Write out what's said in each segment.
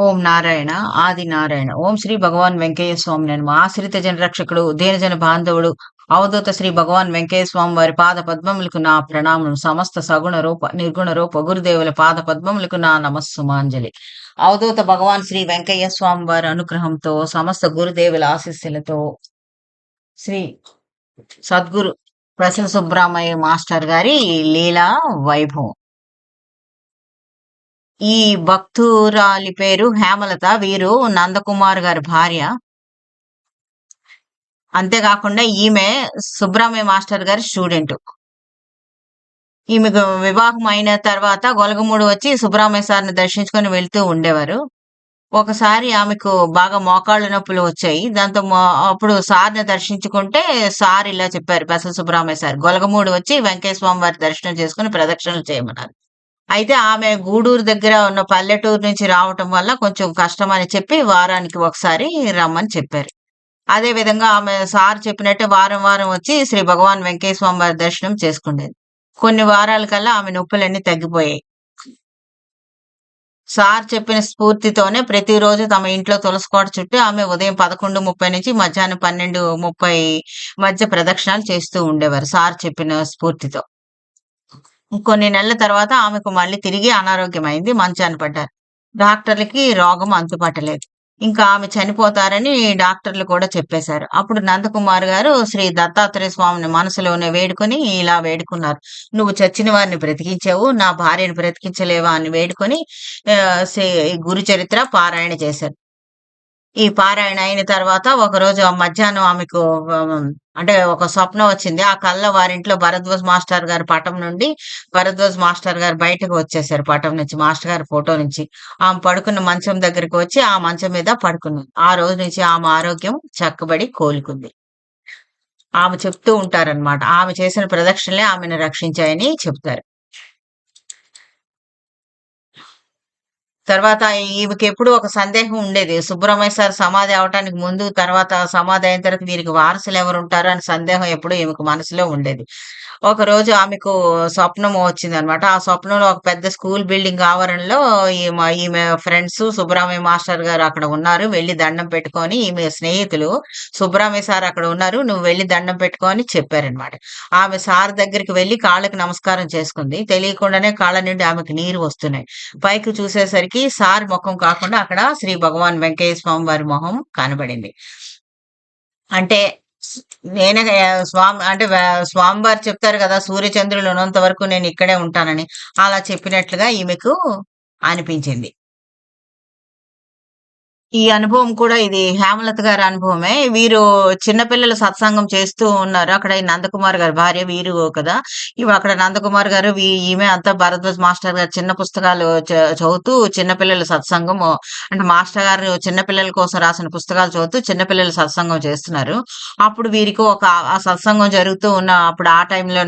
ఓం నారాయణ ఆది నారాయణ. ఓం శ్రీ భగవాన్ వెంకయ్య స్వామి నేను ఆశ్రిత జనరక్షకుడు దేనజన బాంధవుడు అవధూత శ్రీ భగవాన్ వెంకయ్య స్వామి వారి పాద పద్మములకు నా ప్రణామం. సమస్త సగుణ రూప నిర్గుణ రూప గురుదేవుల పాద పద్మములకు నా నమస్సుమాంజలి. అవధూత భగవాన్ శ్రీ వెంకయ్య స్వామి వారి అనుగ్రహంతో సమస్త గురుదేవుల ఆశీస్సులతో శ్రీ సద్గురు ప్రసన్న సుబ్రహ్మయ్య మాస్టర్ గారి లీలా వైభవం. ఈ భక్తురాలి పేరు హేమలత వీరు నందకుమార్ గారి భార్య. అంతేకాకుండా ఈమె సుబ్రహ్మణ్య మాస్టర్ గారి స్టూడెంట్. ఈమెకు వివాహం అయిన తర్వాత గొలగమూడు వచ్చి సుబ్రహ్మణ్య సార్ని దర్శించుకొని వెళ్తూ ఉండేవారు. ఒకసారి ఆమెకు బాగా మోకాళ్ళ నొప్పులు వచ్చాయి. దాంతో అప్పుడు సార్ని దర్శించుకుంటే సార్ ఇలా చెప్పారు పెసల సుబ్రహ్మణ్య సార్ గొలగమూడు వచ్చి వెంకటేశ్వర స్వామి వారి దర్శనం చేసుకుని ప్రదక్షిణలు చేయమన్నారు. అయితే ఆమె గూడూరు దగ్గర ఉన్న పల్లెటూరు నుంచి రావటం వల్ల కొంచెం కష్టం అని చెప్పి వారానికి ఒకసారి రమ్మని చెప్పారు. అదే విధంగా ఆమె సార్ చెప్పినట్టే వారం వారం వచ్చి శ్రీ భగవాన్ వెంకటేశ్వర స్వామి వారి దర్శనం చేసుకునేది. కొన్ని వారాల కల్లా ఆమె నొప్పులన్నీ తగ్గిపోయాయి. సార్ చెప్పిన స్ఫూర్తితోనే ప్రతిరోజు తమ ఇంట్లో తులసికోట చుట్టూ ఆమె ఉదయం పదకొండు ముప్పై నుంచి మధ్యాహ్నం పన్నెండు ముప్పై మధ్య ప్రదక్షిణాలు చేస్తూ ఉండేవారు సార్ చెప్పిన స్ఫూర్తితో. కొన్ని నెలల తర్వాత ఆమెకు మళ్ళీ తిరిగి అనారోగ్యమైంది మంచాన్ని పడ్డారు. డాక్టర్లకి రోగం అంతుపట్టలేదు ఇంకా ఆమె చనిపోతారని డాక్టర్లు కూడా చెప్పేశారు. అప్పుడు నందకుమార్ గారు శ్రీ దత్తాత్రేయ స్వామిని మనసులోనే వేడుకొని ఇలా వేడుకున్నారు. నువ్వు చచ్చిన వారిని బ్రతికించావు నా భార్యను బ్రతికించలేవా? అని వేడుకొని శ్రీ- గురు చరిత్ర పారాయణ చేశారు. ఈ పారాయణ అయిన తర్వాత ఒక రోజు ఆ మధ్యాహ్నం ఆమెకు అంటే ఒక స్వప్నం వచ్చింది. ఆ కళ్ళ వారింట్లో భరద్వాజ్ మాస్టర్ గారి పటం నుండి భరద్వాజ్ మాస్టర్ గారు బయటకు వచ్చేసారు పటం నుంచి మాస్టర్ గారి ఫోటో నుంచి. ఆమె పడుకున్న మంచం దగ్గరికి వచ్చి ఆ మంచం మీద పడుకుంది. ఆ రోజు నుంచి ఆమె ఆరోగ్యం చక్కబడి కోలుకుంది. ఆమె చెప్తూ ఉంటారన్నమాట. ఆమె చేసిన ప్రదక్షిణలే ఆమెను రక్షించాయని చెప్తారు. తర్వాత ఈమెకి ఎప్పుడు ఒక సందేహం ఉండేది. సుబ్రహ్మణ్య సార్ సమాధి అవటానికి ముందు తర్వాత సమాధి అయిన తర్వాత వీరికి వారసులు ఎవరు ఉంటారు అని సందేహం ఎప్పుడు ఈమెకు మనసులో ఉండేది. ఒక రోజు ఆమెకు స్వప్నం వచ్చింది అనమాట ఆ స్వప్నంలో ఒక పెద్ద స్కూల్ బిల్డింగ్ ఆవరణలో ఈమె ఈమె ఫ్రెండ్స్ సుబ్రహ్మణ్య మాస్టర్ గారు అక్కడ ఉన్నారు. వెళ్ళి దండం పెట్టుకొని ఈమె స్నేహితులు సుబ్రహ్మణ్య సార్ అక్కడ ఉన్నారు. నువ్వు వెళ్ళి దండం పెట్టుకొని చెప్పారనమాట. ఆమె సార్ దగ్గరికి వెళ్ళి కాళ్ళకి నమస్కారం చేసుకుంది. తెలియకుండానే కాళ్ళ నుండి ఆమెకు నీరు వస్తున్నాయి. పైకి చూసేసరికి సార్ ముఖం కాకుండా అక్కడ శ్రీ భగవాన్ వెంకయ్య స్వామి వారి మొహం కనబడింది. అంటే నేనే స్వామి అంటే స్వామి వారు చెప్తారు కదా సూర్యచంద్రులు ఉన్నంత వరకు నేను ఇక్కడే ఉంటానని. అలా చెప్పినట్లుగా ఈమెకు అనిపించింది. ఈ అనుభవం కూడా ఇది హేమలత గారి అనుభవమే. వీరు చిన్నపిల్లల సత్సంగం చేస్తూ ఉన్నారు. అక్కడ ఈ నందకుమార్ గారు భార్య వీరు కదా. ఇవి అక్కడ నందకుమార్ గారు ఈమె అంతా భరద్వాజ్ మాస్టర్ గారు చిన్న పుస్తకాలు చదువుతూ చిన్నపిల్లల సత్సంగం అంటే మాస్టర్ గారు చిన్నపిల్లల కోసం రాసిన పుస్తకాలు చదువుతూ చిన్నపిల్లల సత్సంగం చేస్తున్నారు. అప్పుడు వీరికి ఒక ఆ సత్సంగం జరుగుతూ ఉన్న అప్పుడు ఆ టైంలో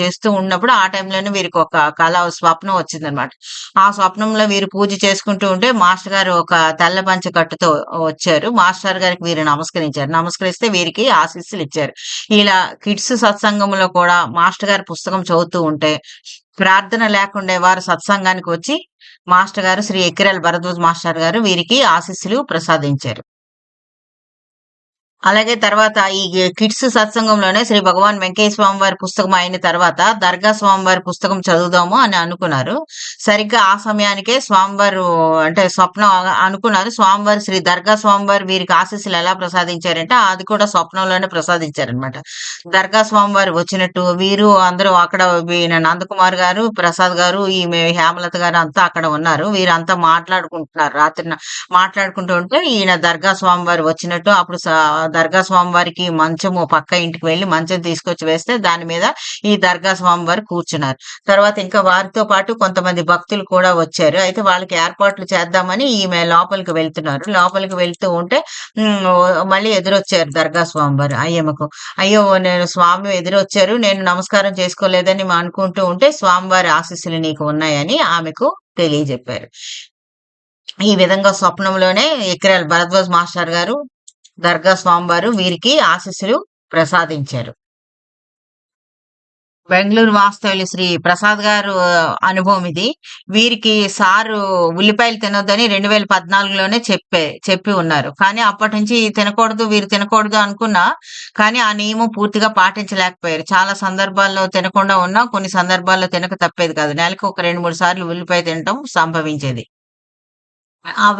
చేస్తూ ఉన్నప్పుడు ఆ టైంలోనే వీరికి ఒక కళ స్వప్నం వచ్చిందనమాట. ఆ స్వప్నంలో వీరు పూజ చేసుకుంటూ ఉంటే మాస్టర్ గారు ఒక తెల్ల కట్టుతో వచ్చారు. మాస్టర్ గారికి వీరు నమస్కరించారు. నమస్కరిస్తే వీరికి ఆశీస్సులు ఇచ్చారు. ఇలా కిడ్స్ సత్సంగంలో కూడా మాస్టర్ గారి పుస్తకం చదువుతూ ఉంటే ప్రార్థన లేకుండా వారు సత్సంగానికి వచ్చి మాస్టర్ గారు శ్రీ ఎక్కిరాల భరద్వాజ్ మాస్టర్ గారు వీరికి ఆశీస్సులు ప్రసాదించారు. అలాగే తర్వాత ఈ కిడ్స్ సత్సంగంలోనే శ్రీ భగవాన్ వెంకయ్య స్వామి వారి పుస్తకం అయిన తర్వాత దర్గా స్వామి వారి పుస్తకం చదువుదాము అని అనుకున్నారు. సరిగ్గా ఆ సమయానికే స్వామివారు అంటే స్వప్నం అనుకున్నారు. స్వామివారు శ్రీ దర్గా స్వామివారు వీరికి ఆశీస్సులు ఎలా ప్రసాదించారంటే అది కూడా స్వప్నంలోనే ప్రసాదించారనమాట దర్గా స్వామివారు వచ్చినట్టు వీరు అందరూ అక్కడ నందకుమార్ గారు ప్రసాద్ గారు ఈమె హేమలత గారు అంతా అక్కడ ఉన్నారు. వీరంతా మాట్లాడుకుంటున్నారు. రాత్రి మాట్లాడుకుంటూ ఉంటే ఈయన దర్గా స్వామివారు వచ్చినట్టు అప్పుడు దర్గా స్వామివారికి మంచము పక్క ఇంటికి వెళ్ళి మంచం తీసుకొచ్చి వేస్తే దాని మీద ఈ దర్గా స్వామివారు కూర్చున్నారు. తర్వాత ఇంకా వారితో పాటు కొంతమంది భక్తులు కూడా వచ్చారు. అయితే వాళ్ళకి ఏర్పాట్లు చేద్దామని ఈమె లోపలికి వెళ్తున్నారు. లోపలికి వెళ్తూ ఉంటే మళ్ళీ ఎదురొచ్చారు దర్గా స్వామివారు అయ్యమ్మకు. అయ్యో నేను స్వామి ఎదురొచ్చారు నేను నమస్కారం చేసుకోలేదని అనుకుంటూ ఉంటే స్వామివారి ఆశీస్సులు నీకు ఉన్నాయని ఆమెకు తెలియజెప్పారు. ఈ విధంగా స్వప్నంలోనే ఇక్రాల్ భరద్వాజ్ మాస్టర్ గారు దర్గా స్వామివారు వీరికి ఆశీస్సులు ప్రసాదించారు. బెంగళూరు వాస్తవ్యులు శ్రీ ప్రసాద్ గారు అనుభవం ఇది. వీరికి సారు ఉల్లిపాయలు తినొద్దని రెండు వేల పద్నాలుగులోనే చెప్పే చెప్పి ఉన్నారు. కానీ అప్పటి నుంచి తినకూడదు వీరు తినకూడదు అనుకున్నా కానీ ఆ నియమం పూర్తిగా పాటించలేకపోయారు. చాలా సందర్భాల్లో తినకుండా ఉన్నా కొన్ని సందర్భాల్లో తినక తప్పేది కాదు. నెలకు ఒక రెండు మూడు సార్లు ఉల్లిపాయ తినటం సంభవించేది.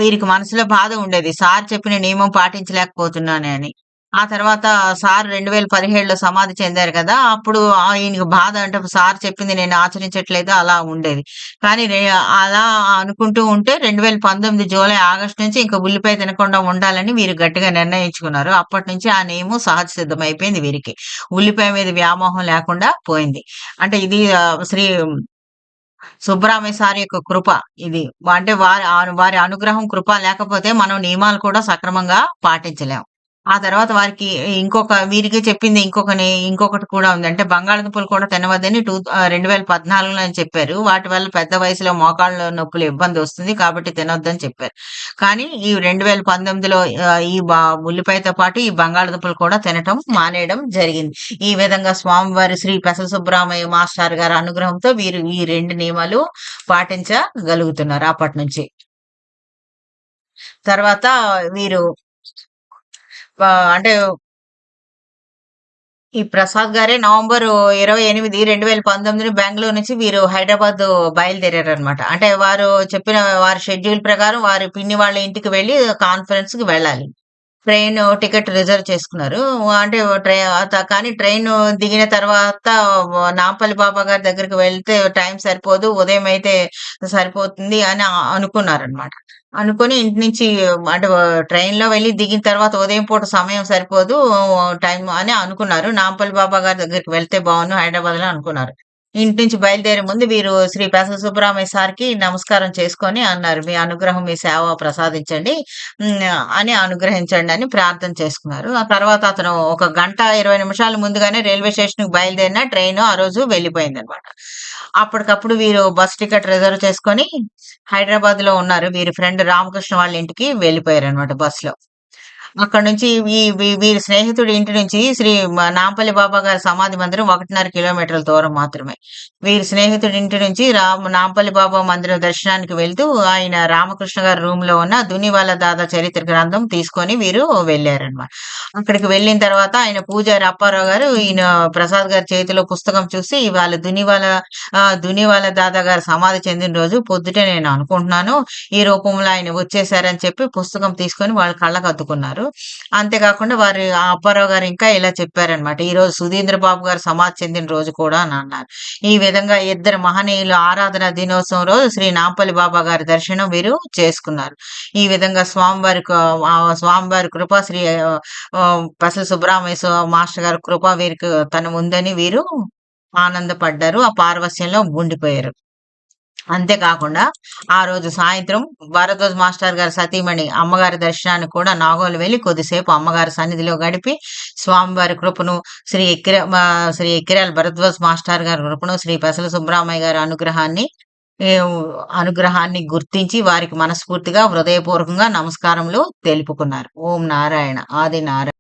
వీరికి మనసులో బాధ ఉండేది. సార్ చెప్పిన నియమం పాటించలేకపోతున్నానే అని. ఆ తర్వాత సార్ రెండు వేల పదిహేడులో సమాధి చెందారు కదా అప్పుడు ఈయనకి బాధ అంటే సార్ చెప్పింది నేను ఆచరించట్లేదు అలా ఉండేది. కానీ అలా అనుకుంటూ ఉంటే రెండు వేల పంతొమ్మిది జూలై ఆగస్టు నుంచి ఇంకా ఉల్లిపాయ తినకుండా ఉండాలని వీరు గట్టిగా నిర్ణయించుకున్నారు. అప్పటి నుంచి ఆ నియమం సహజ సిద్ధమైపోయింది వీరికి. ఉల్లిపాయ మీద వ్యామోహం లేకుండా పోయింది. అంటే ఇది శ్రీ సుబ్రహ్మణ్య సార్ యొక్క కృప ఇది. అంటే వారి ఆ- వారి అనుగ్రహం కృప లేకపోతే మనం నియమాలు కూడా సక్రమంగా పాటించలేం. ఆ తర్వాత వారికి ఇంకొక వీరికి చెప్పింది ఇంకొకని ఇంకొకటి కూడా ఉంది. అంటే బంగాళదుంపలు కూడా తినవద్దని టూ రెండు వేల పద్నాలుగులో అని చెప్పారు. వాటి వల్ల పెద్ద వయసులో మోకాళ్ళ నొప్పులు ఇబ్బంది వస్తుంది కాబట్టి తినొద్దని చెప్పారు. కానీ ఈ రెండు వేల పంతొమ్మిదిలో ఈ ఉల్లిపాయతో పాటు ఈ బంగాళదుంపలు కూడా తినటం మానేయడం జరిగింది. ఈ విధంగా స్వామివారి శ్రీ పెసల సుబ్బరామయ్య మాస్టర్ గారి అనుగ్రహంతో వీరు ఈ రెండు నియమాలు పాటించగలుగుతున్నారు అప్పటి నుంచి. తర్వాత వీరు అంటే ఈ ప్రసాద్ గారే నవంబర్ ఇరవై ఎనిమిది రెండు వేల పంతొమ్మిది బెంగళూరు నుంచి వీరు హైదరాబాద్ బయలుదేరారు అనమాట అంటే వారు చెప్పిన వారి షెడ్యూల్ ప్రకారం వారి పిన్ని వాళ్ళ ఇంటికి వెళ్ళి కాన్ఫరెన్స్కి వెళ్ళాలి. ట్రైన్ టికెట్ రిజర్వ్ చేసుకున్నారు. అంటే ట్రైన్ కానీ ట్రైన్ దిగిన తర్వాత నాంపల్లి బాబా గారి దగ్గరికి వెళ్తే టైం సరిపోదు ఉదయం అయితే సరిపోతుంది అని అనుకున్నారనమాట అనుకుని ఇంటి నుంచి అంటే ట్రైన్లో వెళ్ళి దిగిన తర్వాత ఉదయం పూట సమయం సరిపోదు టైం అని అనుకున్నారు. నాంపల్లి బాబా గారి దగ్గరికి వెళ్తే బాగుండు హైదరాబాద్లో అనుకున్నారు. ఇంటి నుంచి బయలుదేరే ముందు వీరు శ్రీ పెసల సుబ్బరామయ్య సార్కి నమస్కారం చేసుకొని అన్నారు. మీ అనుగ్రహం మీ సేవ ప్రసాదించండి అని అనుగ్రహించండి అని ప్రార్థన చేసుకున్నారు. ఆ తర్వాత అతను ఒక గంట ఇరవై నిమిషాల ముందుగానే రైల్వే స్టేషన్కి బయలుదేరిన ట్రైన్ ఆ రోజు వెళ్ళిపోయింది అనమాట అప్పటికప్పుడు వీరు బస్ టికెట్ రిజర్వ్ చేసుకొని హైదరాబాద్లో ఉన్నారు. వీరి ఫ్రెండ్ రామకృష్ణ వాళ్ళ ఇంటికి వెళ్ళిపోయారు అనమాట బస్లో అక్కడ నుంచి ఈ వీరి స్నేహితుడి ఇంటి నుంచి శ్రీ నాంపల్లి బాబా గారి సమాధి మందిరం ఒకటిన్నర కిలోమీటర్ల దూరం మాత్రమే. వీరి స్నేహితుడి ఇంటి నుంచి రామ నాంపల్లి బాబా మందిరం దర్శనానికి వెళ్తూ ఆయన రామకృష్ణ గారి రూమ్లో ఉన్న దునివాల దాదా చరిత్ర గ్రంథం తీసుకొని వీరు వెళ్ళారనమాట అక్కడికి వెళ్ళిన తర్వాత ఆయన పూజారి అప్పారావు గారు ఈయన ప్రసాద్ గారి చేతిలో పుస్తకం చూసి వాళ్ళ దునివాల దునివాల దాదా గారు సమాధి చెందిన రోజు పొద్దుటే నేను అనుకుంటున్నాను ఈ రూపంలో ఆయన వచ్చేసారని చెప్పి పుస్తకం తీసుకొని వాళ్ళ కళ్ళకు అద్దుకున్నారు. అంతేకాకుండా వారి అప్పారావు గారు ఇంకా ఇలా చెప్పారనమాట ఈ రోజు సుధీంద్ర బాబు గారు సమాధి చెందిన రోజు కూడా అని అన్నారు. ఈ విధంగా ఇద్దరు మహనీయులు ఆరాధన దినోత్సవం రోజు శ్రీ నాంపల్లి బాబా గారి దర్శనం వీరు చేసుకున్నారు. ఈ విధంగా స్వామివారి స్వామివారి కృప శ్రీ పసల సుబ్రహ్మణ్య మాస్టర్ గారి కృప వీరికి తన ఉందని వీరు ఆనందపడ్డారు. ఆ పార్వశ్యంలో ఉండిపోయారు. అంతేకాకుండా ఆ రోజు సాయంత్రం భారద్వాజ్ మాస్టర్ గారి సతీమణి అమ్మగారి దర్శనానికి కూడా నాగోలు వెళ్ళి కొద్దిసేపు అమ్మగారి సన్నిధిలో గడిపి స్వామివారి కృపను శ్రీ ఎక్కిర శ్రీ ఎక్కిరాల భరద్వాజ్ మాస్టర్ గారి కృపను శ్రీ పెసల సుబ్రహ్మయ్య గారి అనుగ్రహాన్ని అనుగ్రహాన్ని గుర్తించి వారికి మనస్ఫూర్తిగా హృదయపూర్వకంగా నమస్కారములు తెలుపుకున్నారు. ఓం నారాయణ. ఆది నారాయణ